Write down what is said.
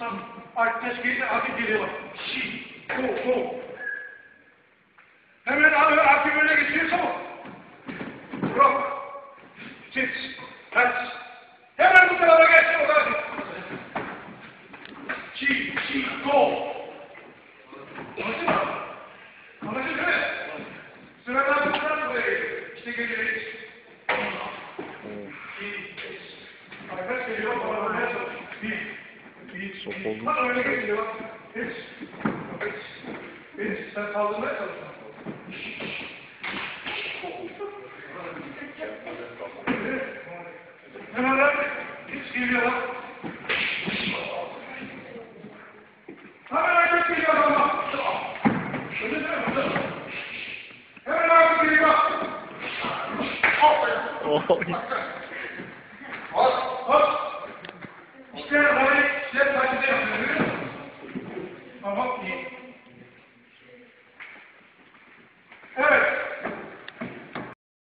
Tamam. Arkadaş geldi, hadi geliyor. Şi, go, go. Hemen abi, abi böyle geçiyor, çabuk. Rock. Sit. Kaç. Hemen bu tarafa geç, o tarafa. Şi, şi, go. Anladın mı? Anladın değil mi? Sıradan bu tarafa buraya geliyor. İşte geliyor, hiç. Arkadaş geliyor, bağlamaya çalışıyor. Bir, bir, Sok bir. oldu. Bak öyle geliyor, bak. Hiç. Hiç. Hiç. Sen kaldırmaya çalışıyorsun. Hemen. Hiç geliyor lan. Hemen arkadaş geliyor mi? Hemen arkadaş geliyor. Oy. hopefully